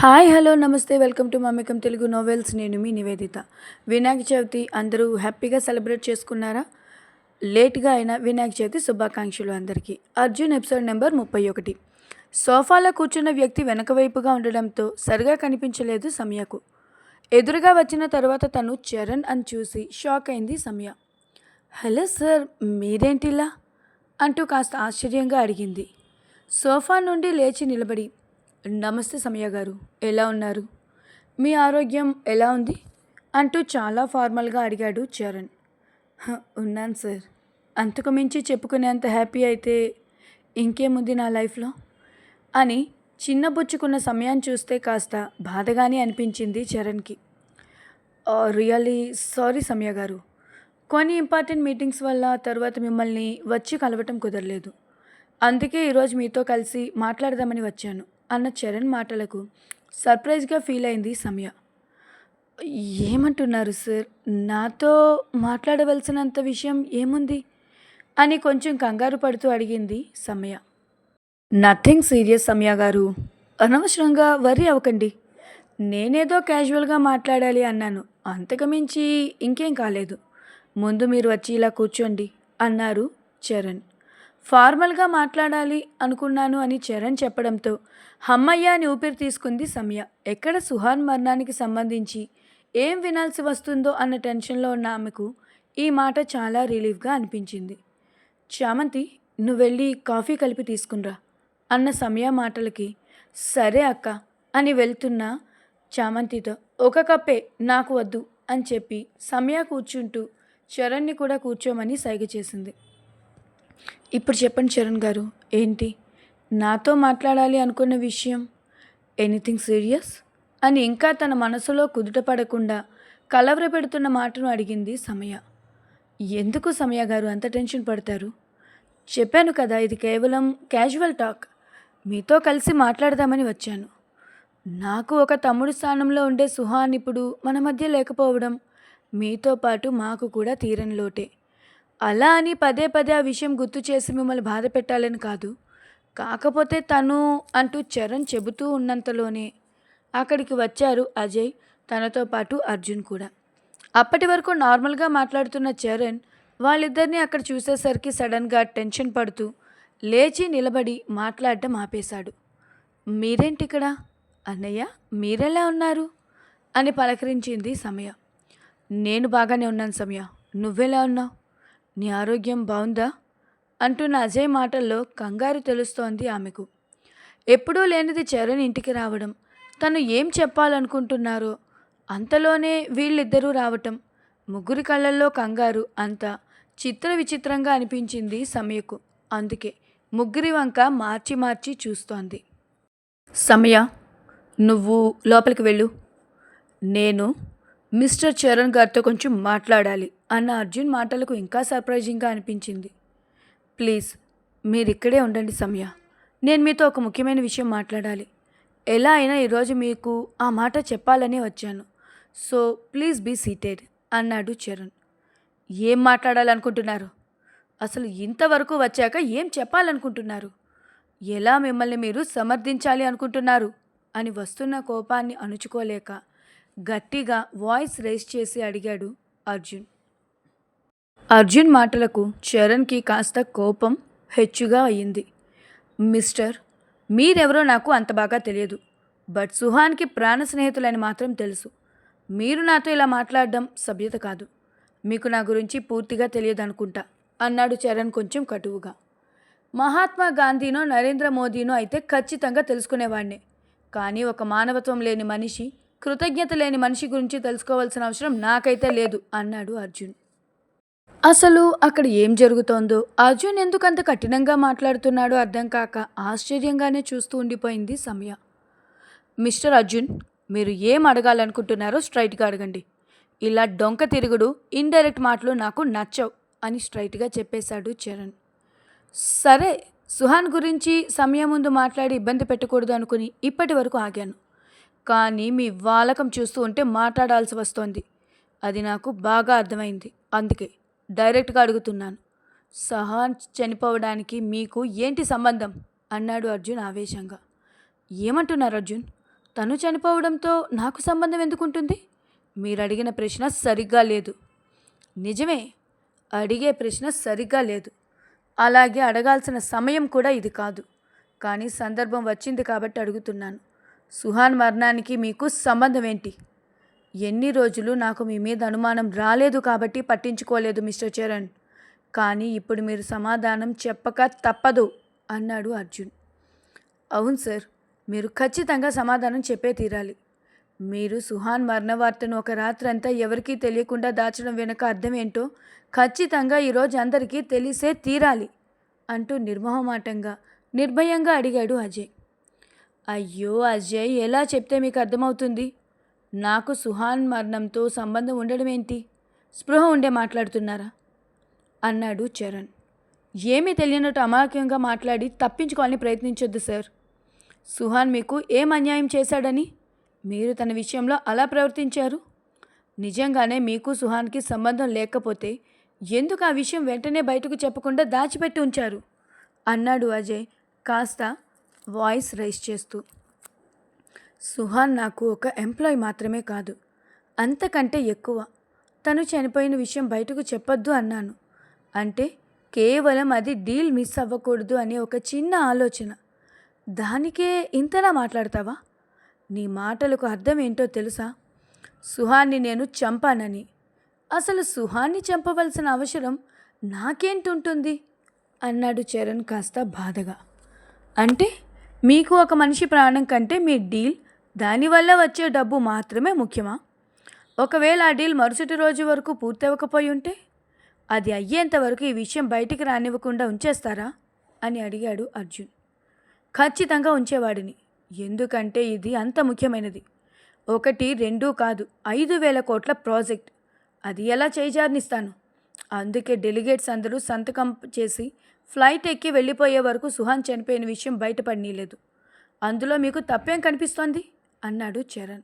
Hi hello నమస్తే welcome to మమ్మికం Telugu novels. నేను మీ నివేదిత. వినాయక చవితి అందరూ హ్యాపీగా సెలబ్రేట్ చేసుకున్నారా? లేట్గా అయిన వినాయక చవితి శుభాకాంక్షలు అందరికీ. అర్జున్ ఎపిసోడ్ నెంబర్ ముప్పై ఒకటి. సోఫాలో కూర్చున్న వ్యక్తి వెనక వైపుగా ఉండడంతో సరిగా కనిపించలేదు సమయకు. ఎదురుగా వచ్చిన తర్వాత తను చరణ్ అని చూసి షాక్ అయింది సమయ. హలో సార్ మీరేంటిలా? అంటూ కాస్త ఆశ్చర్యంగా అడిగింది. సోఫా నుండి లేచి నిలబడి నమస్తే సమయ గారు. ఎలా ఉన్నారు? మీ ఆరోగ్యం ఎలా ఉంది? అంటూ చాలా ఫార్మల్గా అడిగాడు చరణ్. "హ, ఉన్నాను సార్. అంతకు మించి చెప్పుకునేంత హ్యాపీ అయితే ఇంకేముంది నా లైఫ్లో? అని చిన్నబుచ్చుకున్న సమయాన్ని చూస్తే కాస్త బాధగానే అనిపించింది చరణ్కి. రియల్లీ సారీ సమయ గారు. కొన్ని ఇంపార్టెంట్ మీటింగ్స్ వల్ల తర్వాత మిమ్మల్ని వచ్చి కలవటం కుదరలేదు. అందుకే ఈరోజు మీతో కలిసి మాట్లాడదామని వచ్చాను. అన్న చరణ్ మాటలకు సర్ప్రైజ్గా ఫీల్ అయింది సమయ. ఏమంటున్నారు సార్? నాతో మాట్లాడవలసినంత విషయం ఏముంది? అని కొంచెం కంగారు పడుతూ అడిగింది సమయ. నథింగ్ సీరియస్ సమయ గారు. అనవసరంగా వరి అవ్వకండి. నేనేదో క్యాజువల్గా మాట్లాడాలి అన్నాను. అంతకుమించి ఇంకేం కాలేదు. ముందు మీరు వచ్చి ఇలా కూర్చోండి అన్నారు చరణ్. ఫార్మల్గా మాట్లాడాలి అనుకున్నాను అని చరణ్ చెప్పడంతో హమ్మయ్య అని ఊపిరి తీసుకుంది సమయ. ఎక్కడ సుహాన్ మరణానికి సంబంధించి ఏం వినాల్సి వస్తుందో అన్న టెన్షన్లో ఉన్న ఆమెకు ఈ మాట చాలా రిలీఫ్గా అనిపించింది. చామంతి నువ్వు వెళ్ళి కాఫీ కలిపి తీసుకునిరా అన్న సమయ మాటలకి సరే అక్క అని వెళ్తున్న చామంతితో ఒక కప్పే నాకు వద్దు అని చెప్పి సమయ కూర్చుంటూ చరణ్ని కూడా కూర్చోమని సైగ చేసింది. ఇప్పుడు చెప్పండి చరణ్ గారు ఏంటి? నాతో మాట్లాడాలి అనుకున్న విషయం? ఎనీథింగ్ సీరియస్ అని ఇంకా తన మనసులో కుదుట పడకుండా కలవర పెడుతున్న మాటను అడిగింది సమయ. ఎందుకు సమయ గారు అంత టెన్షన్ పడతారు? చెప్పాను కదా ఇది కేవలం క్యాజువల్ టాక్ మీతో కలిసి మాట్లాడదామని వచ్చాను. నాకు ఒక తమ్ముడు స్థానంలో ఉండే సుహాన్ ఇప్పుడు మన మధ్య లేకపోవడం మీతో పాటు మాకు కూడా తీరని లోటే. అలా అని పదే పదే ఆ విషయం గుర్తు చేసి మిమ్మల్ని బాధ పెట్టాలని కాదు. కాకపోతే తను అంటూ చరణ్ చెబుతూ ఉన్నంతలోనే అక్కడికి వచ్చారు అజయ్ తనతో పాటు అర్జున్ కూడా. అప్పటి వరకు నార్మల్గా మాట్లాడుతున్న చరణ్ వాళ్ళిద్దరిని అక్కడ చూసేసరికి సడన్గా టెన్షన్ పడుతూ లేచి నిలబడి మాట్లాడడం ఆపేశాడు. మీరేంటి ఇక్కడ అన్నయ్య మీరెలా ఉన్నారు? అని పలకరించింది సమయ. నేను బాగానే ఉన్నాను సమయ. నువ్వెలా ఉన్నావు? నీ ఆరోగ్యం బాగుందా అంటున్న అజయ్ మాటల్లో కంగారు తెలుస్తోంది ఆమెకు. ఎప్పుడూ లేనిది చరణ్ ఇంటికి రావడం తను ఏం చెప్పాలనుకుంటున్నారో అంతలోనే వీళ్ళిద్దరూ రావటం ముగ్గురి కళ్ళల్లో కంగారు అంత చిత్ర విచిత్రంగా అనిపించింది సమయకు. అందుకే ముగ్గురి వంక మార్చి మార్చి చూస్తోంది. సమయ నువ్వు లోపలికి వెళ్ళు. నేను మిస్టర్ చరణ్ గారితో కొంచెం మాట్లాడాలి. అన్న అర్జున్ మాటలకు ఇంకా సర్ప్రైజింగ్గా అనిపించింది. ప్లీజ్ మీరు ఇక్కడే ఉండండి సమయ. నేను మీతో ఒక ముఖ్యమైన విషయం మాట్లాడాలి. ఎలా అయినా ఈరోజు మీకు ఆ మాట చెప్పాలని వచ్చాను. సో ప్లీజ్ బీ సీటెడ్ అన్నాడు చరణ్. ఏం మాట్లాడాలనుకుంటున్నారు? అసలు ఇంతవరకు వచ్చాక ఏం చెప్పాలనుకుంటున్నారు? ఎలా మిమ్మల్ని మీరు సమర్థించాలి అనుకుంటున్నారు? అని వస్తున్న కోపాన్ని అణుచుకోలేక గట్టిగా వాయిస్ రేస్ చేసి అడిగాడు అర్జున్. అర్జున్ మాటలకు చరణ్కి కాస్త కోపం హెచ్చుగా అయ్యింది మిస్టర్ మీరెవరో నాకు అంత బాగా తెలియదు. బట్ సుహాన్కి ప్రాణ స్నేహితులని మాత్రం తెలుసు. మీరు నాతో ఇలా మాట్లాడడం సభ్యత కాదు. మీకు నా గురించి పూర్తిగా తెలియదు అనుకుంటా అన్నాడు చరణ్ కొంచెం కటువుగా. మహాత్మా గాంధీనో నరేంద్ర మోదీనో అయితే ఖచ్చితంగా తెలుసుకునేవాడిని కానీ ఒక మానవత్వం లేని మనిషి కృతజ్ఞత లేని మనిషి గురించి తెలుసుకోవాల్సిన అవసరం నాకైతే లేదు అన్నాడు అర్జున్. అసలు అక్కడ ఏం జరుగుతోందో? అర్జున్ ఎందుకు అంత కఠినంగా మాట్లాడుతున్నాడో అర్థం కాక ఆశ్చర్యంగానే చూస్తూ ఉండిపోయింది సమయ. మిస్టర్ అర్జున్ మీరు ఏం అడగాలనుకుంటున్నారో స్ట్రైట్గా అడగండి. ఇలా డొంక తిరుగుడు ఇండైరెక్ట్ మాటలు నాకు నచ్చవు అని స్ట్రైట్గా చెప్పేశాడు చరణ్. సరే సుహాన్ గురించి సమయం ముందు మాట్లాడి ఇబ్బంది పెట్టకూడదు అనుకుని ఇప్పటి వరకు ఆగాను. కానీ మీ వాలకం చూస్తూ ఉంటే మాట్లాడాల్సి వస్తోంది. అది నాకు బాగా అర్థమైంది. అందుకే డైరెక్ట్గా అడుగుతున్నాను. సహాన్ చనిపోవడానికి మీకు ఏంటి సంబంధం? అన్నాడు అర్జున్ ఆవేశంగా. ఏమంటున్నారు అర్జున్? తను చనిపోవడంతో నాకు సంబంధం ఎందుకుంటుంది? మీరు అడిగిన ప్రశ్న సరిగ్గా లేదు. నిజమే అడిగే ప్రశ్న సరిగ్గా లేదు. అలాగే అడగాల్సిన సమయం కూడా ఇది కాదు. కానీ సందర్భం వచ్చింది కాబట్టి అడుగుతున్నాను. సుహాన్ మరణానికి మీకు సంబంధం ఏంటి? ఎన్ని రోజులు నాకు మీ మీద అనుమానం రాలేదు కాబట్టి పట్టించుకోలేదు మిస్టర్ చరణ్. కానీ ఇప్పుడు మీరు సమాధానం చెప్పక తప్పదు అన్నాడు అర్జున్. అవును సార్ మీరు ఖచ్చితంగా సమాధానం చెప్పే తీరాలి. మీరు సుహాన్ మరణవార్తను ఒక రాత్రంతా ఎవరికీ తెలియకుండా దాచడం వెనుక అర్థం ఏంటో ఖచ్చితంగా ఈరోజు అందరికీ తెలిసే తీరాలి అంటూ నిర్మోహమాటంగా నిర్భయంగా అడిగాడు అజయ్. అయ్యో అజయ్ ఎలా చెప్తే మీకు అర్థమవుతుంది? నాకు సుహాన్ మరణంతో సంబంధం ఉండడం ఏంటి స్పృహ ఉండే మాట్లాడుతున్నారా? అన్నాడు చరణ్. ఏమీ తెలియనట్టు అమాయకంగా మాట్లాడి తప్పించుకోవాలని ప్రయత్నించొద్దు సార్. సుహాన్ మీకు ఏం అన్యాయం చేశాడని? మీరు తన విషయంలో అలా ప్రవర్తించారు? నిజంగానే మీకు సుహాన్కి సంబంధం లేకపోతే ఎందుకు ఆ విషయం వెంటనే బయటకు చెప్పకుండా దాచిపెట్టి ఉంచారు? అన్నాడు అజయ్ కాస్త వాయిస్ రైస్ చేస్తూ. సుహాన్ నాకు ఒక ఎంప్లాయ్ మాత్రమే కాదు. అంతకంటే ఎక్కువ. తను చనిపోయిన విషయం బయటకు చెప్పొద్దు అన్నాను. అంటే కేవలం అది డీల్ మిస్ అవ్వకూడదు అనే ఒక చిన్న ఆలోచన. దానికే ఇంతలా మాట్లాడతావా? నీ మాటలకు అర్థం ఏంటో తెలుసా? సుహాన్ని నేను చంపానని. అసలు సుహాన్ని చంపవలసిన అవసరం నాకేంటుంటుంది? అన్నాడు చరణ్ కాస్త బాధగా. అంటే మీకు ఒక మనిషి ప్రాణం కంటే మీ డీల్ దానివల్ల వచ్చే డబ్బు మాత్రమే ముఖ్యమా? ఒకవేళ ఆ డీల్ మరుసటి రోజు వరకు పూర్తవకపోయి ఉంటే అది అయ్యేంత వరకు ఈ విషయం బయటికి రానివ్వకుండా ఉంచేస్తారా? అని అడిగాడు అర్జున్. ఖచ్చితంగా ఉంచేవాడిని. ఎందుకంటే ఇది అంత ముఖ్యమైనది. ఒకటి రెండు కాదు ఐదు వేల కోట్ల ప్రాజెక్ట్. అది ఎలా చేజార్నిస్తాను? అందుకే డెలిగేట్స్ అందరూ సంతకం చేసి ఫ్లైట్ ఎక్కి వెళ్ళిపోయే వరకు సుహాన్ చనిపోయిన విషయం బయటపడనీయలేదు. అందులో మీకు తప్పేం కనిపిస్తోంది? అన్నాడు చరణ్.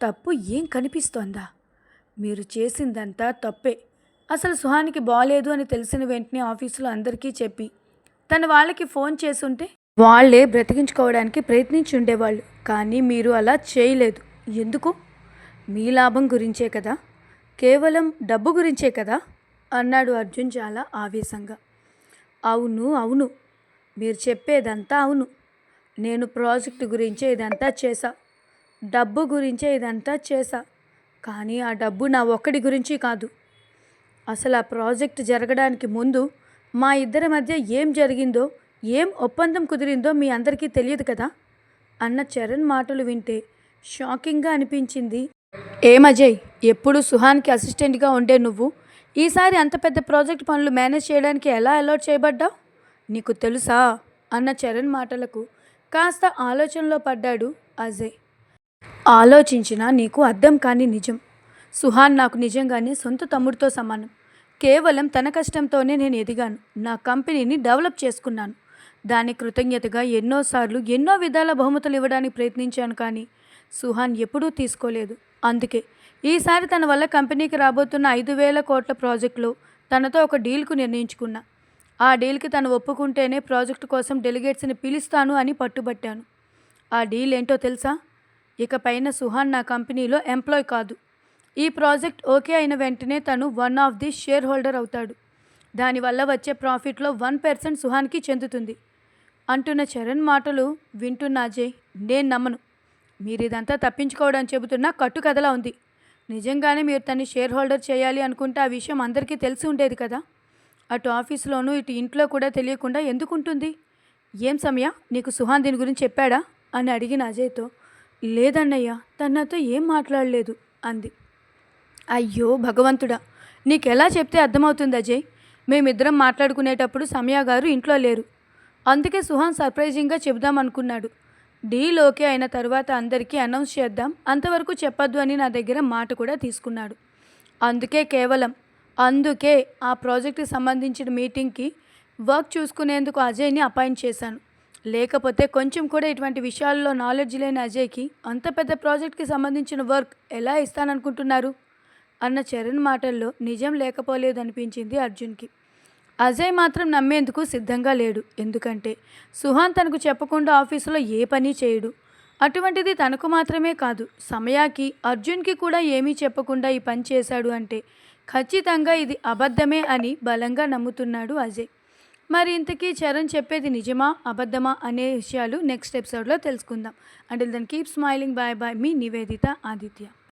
తప్పు ఏం కనిపిస్తోందా? మీరు చేసిందంతా తప్పే. అసలు సుహానికి బాగాలేదు అని తెలిసిన వెంటనే ఆఫీసులో అందరికీ చెప్పి తన వాళ్ళకి ఫోన్ చేసుంటే వాళ్ళే బ్రతికించుకోవడానికి ప్రయత్నించి ఉండేవాళ్ళు కానీ మీరు అలా చేయలేదు. ఎందుకు? మీ లాభం గురించే కదా? కేవలం డబ్బు గురించే కదా? అన్నాడు అర్జున్ చాలా ఆవేశంగా. అవును అవును. మీరు చెప్పేదంతా అవును. నేను ప్రాజెక్ట్ గురించే ఇదంతా చేశా. డబ్బు గురించే ఇదంతా చేశా. కానీ ఆ డబ్బు నా ఒక్కడి గురించి కాదు. అసలు ఆ ప్రాజెక్ట్ జరగడానికి ముందు మా ఇద్దరి మధ్య ఏం జరిగిందో ఏం ఒప్పందం కుదిరిందో మీ అందరికీ తెలియదు కదా? అన్న చరణ్ మాటలు వింటే షాకింగ్గా అనిపించింది. ఏం అజయ్ ఎప్పుడు సుహాన్కి అసిస్టెంట్గా ఉండే నువ్వు? ఈసారి అంత పెద్ద ప్రాజెక్ట్ పనులు మేనేజ్ చేయడానికి ఎలా అలౌట్ చేయబడ్డావు? నీకు తెలుసా? అన్న చరణ్ మాటలకు కాస్త ఆలోచనలో పడ్డాడు అజయ్. ఆలోచించినా నీకు అర్థం కాని నిజం. సుహాన్ నాకు నిజంగానే సొంత తమ్ముడితో సమానం. కేవలం తన కష్టంతోనే నేను ఎదిగాను. నా కంపెనీని డెవలప్ చేసుకున్నాను. దాని కృతజ్ఞతగా ఎన్నోసార్లు ఎన్నో విధాల బహుమతులు ఇవ్వడానికి ప్రయత్నించాను కానీ సుహాన్ ఎప్పుడూ తీసుకోలేదు. అందుకే ఈసారి తన వల్ల కంపెనీకి రాబోతున్న ఐదు వేల కోట్ల ప్రాజెక్టులో తనతో ఒక డీల్కు నిర్ణయించుకున్నా. ఆ డీల్కి తను ఒప్పుకుంటేనే ప్రాజెక్టు కోసం డెలిగేట్స్ని పిలుస్తాను అని పట్టుబట్టాను. ఆ డీల్ ఏంటో తెలుసా? ఇక పైన సుహాన్ నా కంపెనీలో ఎంప్లాయ్ కాదు. ఈ ప్రాజెక్ట్ ఓకే అయిన వెంటనే తను one of the shareholder అవుతాడు. దానివల్ల వచ్చే ప్రాఫిట్లో వన్ పర్సెంట్ సుహాన్కి చెందుతుంది. అంటున్న చరణ్ మాటలు వింటున్న అజయ్ నేను నమ్మను. మీరు ఇదంతా తప్పించుకోవడం చెబుతున్నా కట్టుకథలా ఉంది. నిజంగానే మీరు తన్ని షేర్ హోల్డర్ చేయాలి అనుకుంటే ఆ విషయం అందరికీ తెలిసి ఉండేది కదా? అటు ఆఫీస్లోనూ ఇటు ఇంట్లో కూడా తెలియకుండా ఎందుకుంటుంది? ఏం సమయ? నీకు సుహాన్ దీని గురించి చెప్పాడా? అని అడిగిన అజయ్తో లేదన్నయ్య తన నాతో ఏం మాట్లాడలేదు అంది. అయ్యో భగవంతుడా నీకెలా చెప్తే అర్థమవుతుంది అజయ్? మేమిద్దరం మాట్లాడుకునేటప్పుడు సమయ గారు ఇంట్లో లేరు. అందుకే సుహాన్ సర్ప్రైజింగ్గా చెబుదాం అనుకున్నాడు డీల్ ఓకే అయిన తర్వాత అందరికీ అనౌన్స్ చేద్దాం అంతవరకు చెప్పొద్దు అని నా దగ్గర మాట కూడా తీసుకున్నాడు. అందుకే కేవలం అందుకే ఆ ప్రాజెక్ట్కి సంబంధించిన మీటింగ్కి వర్క్ చూసుకునేందుకు అజయ్ని అపాయింట్ చేశాను. లేకపోతే కొంచెం కూడా ఇటువంటి విషయాల్లో నాలెడ్జ్ లేని అజయ్కి అంత పెద్ద ప్రాజెక్ట్కి సంబంధించిన వర్క్ ఎలా ఇస్తాననుకుంటున్నారు? అన్న చరణ్ మాటల్లో నిజం లేకపోలేదు అనిపించింది అర్జున్కి. అజయ్ మాత్రం నమ్మేందుకు సిద్ధంగా లేడు. ఎందుకంటే సుహాన్ తనకు చెప్పకుండా ఆఫీసులో ఏ పని చేయడు. అటువంటిది తనకు మాత్రమే కాదు సమయాకి అర్జున్కి కూడా ఏమీ చెప్పకుండా ఈ పని చేశాడు అంటే ఖచ్చితంగా ఇది అబద్ధమే అని బలంగా నమ్ముతున్నాడు అజయ్. మరి ఇంతకీ చరణ్ చెప్పేది నిజమా అబద్ధమా అనే విషయాలు నెక్స్ట్ ఎపిసోడ్లో తెలుసుకుందాం. అంటే then keep smiling bye bye మీ నివేదిత ఆదిత్య.